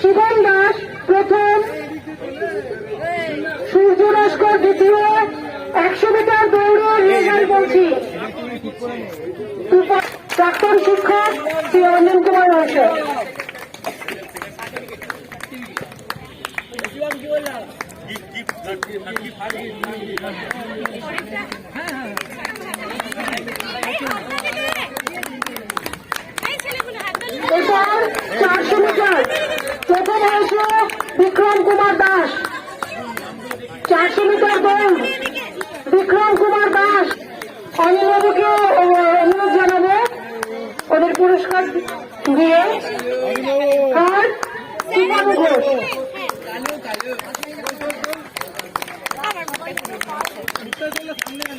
শিবন দাস প্রথম। সূর্য লস্কর দ্বিতীয়। একশো মিটার দৌড়ের রেজাল্ট বলছি প্রাক্তন শিক্ষক শ্রী অঞ্জন কুমার এরপর চারশো মিটার প্রথম হয়েছে বিক্রম কুমার দাস। চারশো মিটার দৌড়। বিক্রম কুমার দাস। অনিলবাবুকে অনুরোধ জানাব। ওদের পুরস্কার দিয়ে আর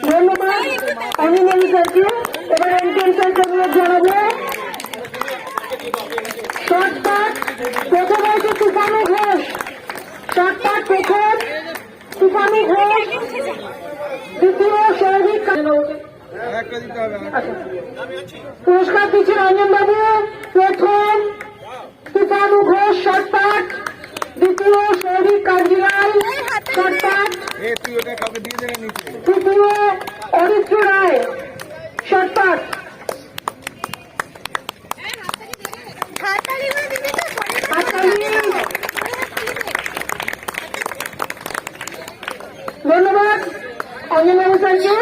ধন্যবাদ। অনিলবাবু স্যারকে এবার এনকেন স্যারকে অনুরোধ জানাব। তুফানু ঘোষ। শর্টকাট প্রথম। তুফানু ঘোষ। দ্বিতীয় সৌভিক পুরস্কার দিচ্ছে রঞ্জন বাবু। প্রথম। তুফানু ঘোষ শর্টকাট দ্বিতীয় সৌভিক দেবে নিচে। তৃতীয় অরিত্র রায় শর্টকাট হাততালি ধন্যবাদ অঞ্জনবাবু স্যারকে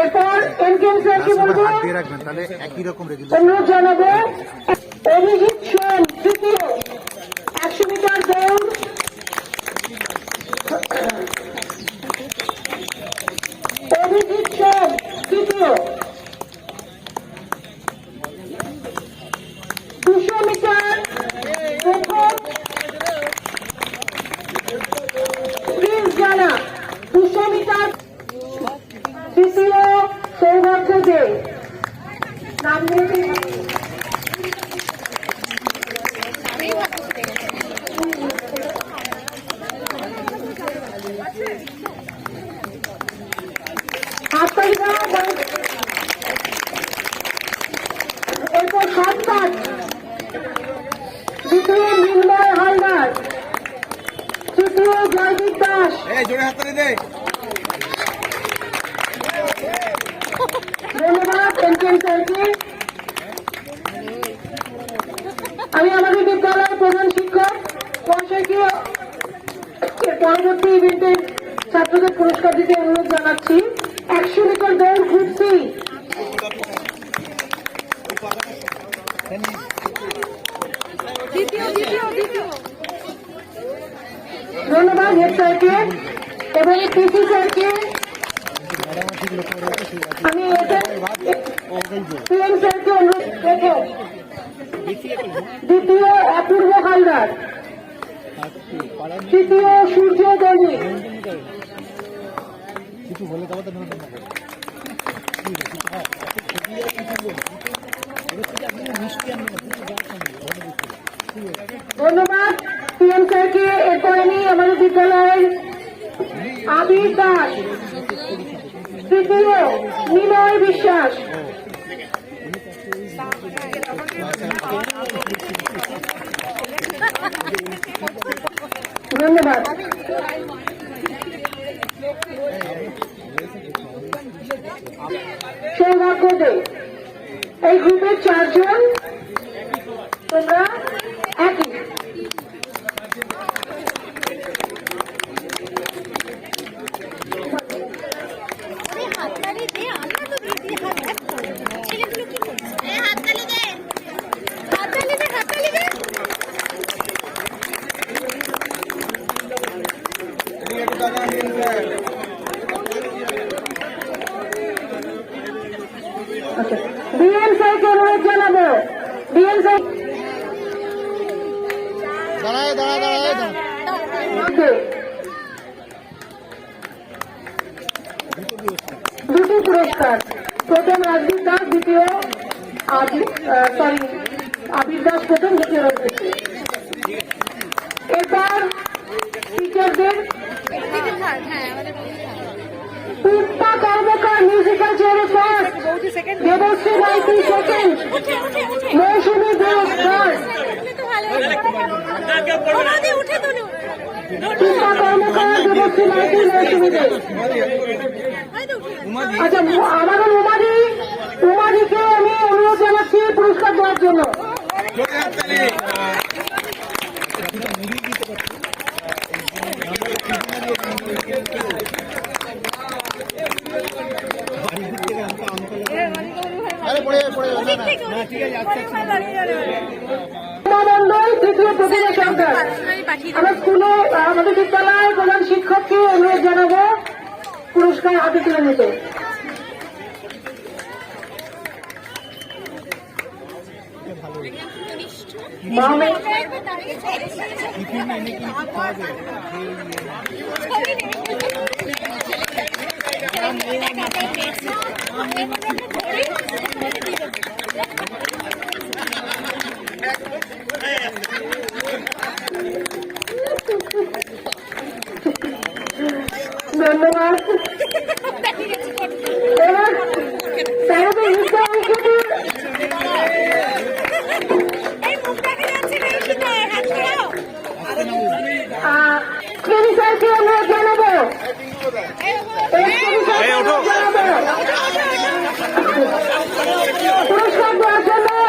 এরপর এনকেন স্যারকে বলব হাত দিয়ে রাখবেন তাহলে একই রকম রেজাল্ট অনুরোধ জানাব অভিজিৎ সেন তৃতীয় একশো মিটার দৌড় অভিজিৎ সেন তৃতীয় দুশো মিটার প্রথম প্রিন্স জানা দুশো মিটার তৃতীয় সৌভাগ্য দে নাম দিয়ে হাততালি দাও বল। এরপর পাঁচ দ্বিতীয় নির্ময় হালদার তৃতীয় জয়দীপ দাস ধন্যবাদ এনকেন স্যারকে আমি আমাদের বিদ্যালয়ের প্রধান শিক্ষক মহাশয়কে পরবর্তী ইভেন্টে ছাত্রদের পুরস্কার দিতে অনুরোধ জানাচ্ছি। একশো মিটার দৌড় ঘুরছি ধন্যবাদ হেড স্যারকে। এবং পিসি স্যারকে। আমি এটা পিএম স্যারকে অনুরোধ রেখে দ্বিতীয় অপূর্ব হালদার। তৃতীয় সূর্য দৈনিক। কিছু হলে তবে তো ধন্যবাদ পিএম স্যারকে এরপর আমি আমাদের বিদ্যালয়ের আবির দাস তৃতীয়, নিলয় বিশ্বাস। ধন্যবাদ। সৌভাগ্য দে এই গ্রুপের চারজন। তোমরা একই। দাঁড়ায় দাঁড়ায় দুটি পুরস্কার। প্রথম রাজদীপ দাস, দ্বিতীয় সরি আবির দাস প্রথম, দ্বিতীয় রয়েছে এরপর টিচারদের পুষ্পা কর্মকার মিউজিক্যাল চেয়ারে দেবশ্রী সেকেন্ড আচ্ছা আমাদের উমাদি উমাদিকে আমি অনুরোধ জানাচ্ছি পুরস্কার দেওয়ার জন্য জোরে হাততালি আরে পড়ে পড়ে না, ওদিক না। থেকে, আমার স্কুলে আমাদের বিদ্যালয়ের প্রধান শিক্ষককে অনুরোধ জানাব পুরস্কার হাতে তুলে নিতে। মামে স্যারকে অনুরোধ জানাব। স্যারকে অনুরোধ জানাব।